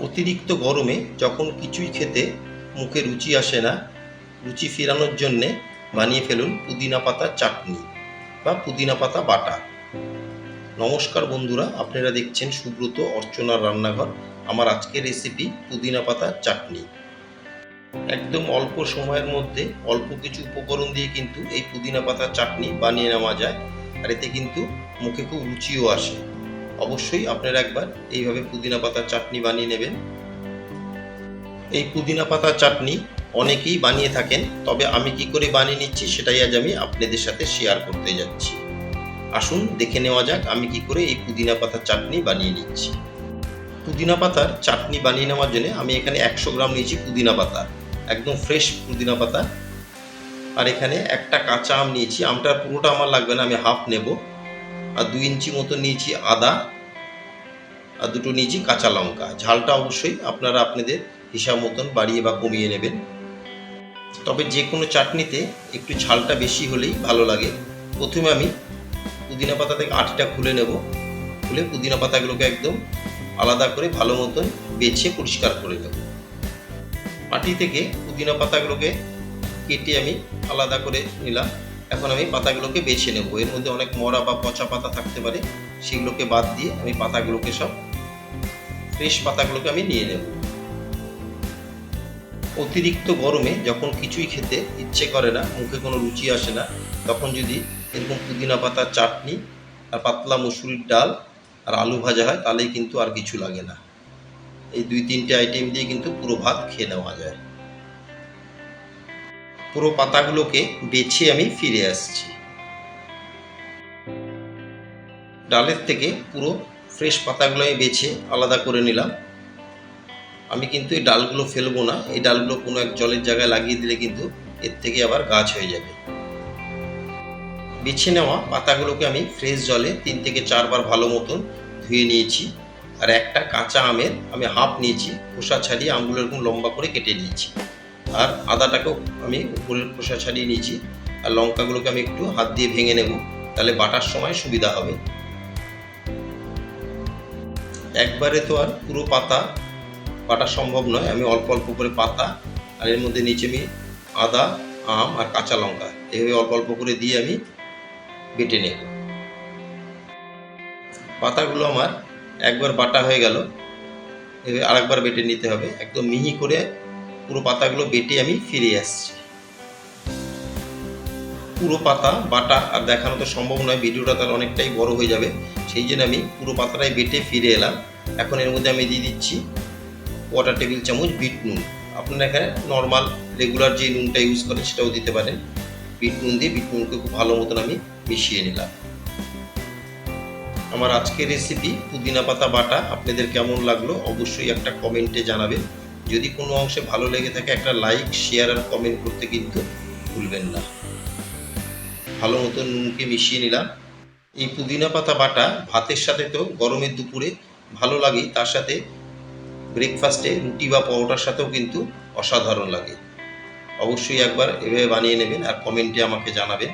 অতিরিক্ত গরমে যখন কিছুই খেতে মুখে রুচি আসে না, রুচি ফেরানোর জন্যে বানিয়ে ফেলুন পুদিনা পাতা চাটনি বা পুদিনা পাতা বাটা। নমস্কার বন্ধুরা, আপনারা দেখছেন সুব্রত অর্চনার রান্নাঘর। আমার আজকের রেসিপি পুদিনা পাতা চাটনি। একদম অল্প সময়ের মধ্যে অল্প কিছু উপকরণ দিয়ে কিন্তু এই পুদিনা পাতা চাটনি বানিয়ে নেওয়া যায়। আর এতে কিন্তু মুখে খুব রুচিও আসে। অবশ্যই আপনারা একবার এইভাবে পুদিনা পাতার চাটনি বানিয়ে নেবেন। এই পুদিনা পাতার চাটনি অনেকেই বানিয়ে থাকেন, তবে আমি কি করে বানিয়ে নিচ্ছি সেটাই আজ আমি আপনাদের সাথে শেয়ার করতে যাচ্ছি। আসুন, দেখে নেওয়া যাক আমি কি করে এই পুদিনা পাতার চাটনি বানিয়ে নিচ্ছি। পুদিনা পাতার চাটনি বানিয়ে নেওয়ার জন্য আমি এখানে একশো গ্রাম নিয়েছি পুদিনা পাতা, একদম ফ্রেশ পুদিনা পাতা। আর এখানে একটা কাঁচা আম নিয়েছি আমটা পুরোটা আমার লাগবে না, আমি হাফ নেব। আর দুই ইঞ্চি মতো নিয়েছি আদা আর দুটো নিয়েছি কাঁচা লঙ্কা। ঝালটা অবশ্যই আপনারা আপনাদের হিসাব মতন বাড়িয়ে বা কমিয়ে নেবেন। তবে যে কোনো চাটনিতে একটু ঝালটা বেশি হলেই ভালো লাগে। প্রথমে আমি পুদিনা পাতা থেকে আটিটা খুলে নেব। খুলে পুদিনা পাতাগুলোকে একদম আলাদা করে ভালো মতন বেছে পরিষ্কার করে নেব। আটি থেকে পুদিনা পাতাগুলোকে কেটে আমি আলাদা করে নিলাম। এখন আমি পাতাগুলোকে বেছে নেব। এর মধ্যে অনেক মরা বা পচা পাতা থাকতে পারে, সেগুলোকে বাদ দিয়ে আমি পাতাগুলোকে সব ফ্রেশ পাতাগুলোকে আমি নিয়ে নেব। অতিরিক্ত গরমে যখন কিছুই খেতে ইচ্ছে করে না, মুখে কোনো রুচি আসে না, তখন যদি এরকম পুদিনা পাতার চাটনি, আর পাতলা মুসুরির ডাল, আর আলু ভাজা হয়, তাহলেই কিন্তু আর কিছু লাগে না। এই দুই তিনটে আইটেম দিয়ে কিন্তু পুরো ভাত খেয়ে নেওয়া যায়। পুরো পাতাগুলোকে বেছে আমি ফিরে আসছি। ডালের থেকে পুরো ফ্রেশ পাতাগুলো আমি বেছে আলাদা করে নিলাম। আমি কিন্তু এই ডালগুলো ফেলব না। এই ডালগুলো কোনো এক জলের জায়গায় লাগিয়ে দিলে কিন্তু এর থেকে আবার গাছ হয়ে যাবে। বেছে নেওয়া পাতাগুলোকে আমি ফ্রেশ জলে তিন থেকে চারবার ভালো মতন ধুয়ে নিয়েছি। আর একটা কাঁচা আমের আমি হাফ নিয়েছি। খোসা ছাড়িয়ে আমগুলো এরকম লম্বা করে কেটে নিয়েছি। আর আদাটাকেও আমি উপরের খোসা ছাড়িয়ে নিয়েছি। আর লঙ্কাগুলোকে আমি একটু হাত দিয়ে ভেঙে নেব, তাহলে বাটার সময় সুবিধা হবে। একবারে তো আর পুরো পাতা বাটা সম্ভব নয়, আমি অল্প অল্প করে পাতা আর এর মধ্যে নিচে আমি আদা, আম আর কাঁচা লঙ্কা এভাবে অল্প অল্প করে দিয়ে আমি বেটে নেব। পাতাগুলো আমার একবার বাটা হয়ে গেল, এভাবে আরেকবার বেটে নিতে হবে, একদম মিহি করে পুরো পাতাগুলো বেটে আমি ফিরে আসছি। পুরো পাতা, বাটা আর দেখানো তো সম্ভব নয়, ভিডিওটা তার অনেকটাই বড় হয়ে যাবে। সেই জন্য আমি পুরো পাতাটাই বেটে ফিরে এলাম। এখন এর মধ্যে আমি দিয়ে দিচ্ছি কোয়াটার টেবিল চামচ বিট নুন। আপনারা এখানে নর্মাল রেগুলার যে নুনটা ইউজ করেন সেটাও দিতে পারেন। বিট নুন দিয়ে বিট নুনকে খুব ভালো মতন আমি মিশিয়ে নিলাম। আমার আজকের রেসিপি পুদিনা পাতা, বাটা, আপনাদের কেমন লাগল অবশ্যই একটা কমেন্টে জানাবেন। যদি কোনো অংশে ভালো লেগে থাকে, একটা লাইক শেয়ার আর কমেন্ট করতে কিন্তু ভুলবেন না। ভালো মতো নুনকে মিশিয়ে নিলাম। এই পুদিনা পাতা বাটা ভাতের সাথে তো গরমের দুপুরে ভালো লাগেই, তার সাথে ব্রেকফাস্টে রুটি বা পরোটার সাথেও কিন্তু অসাধারণ লাগে। অবশ্যই একবার এভাবে বানিয়ে নেবেন আর কমেন্টে আমাকে জানাবেন।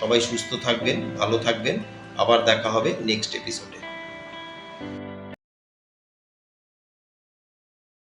সবাই সুস্থ থাকবেন, ভালো থাকবেন। আবার দেখা হবে নেক্সট এপিসোডে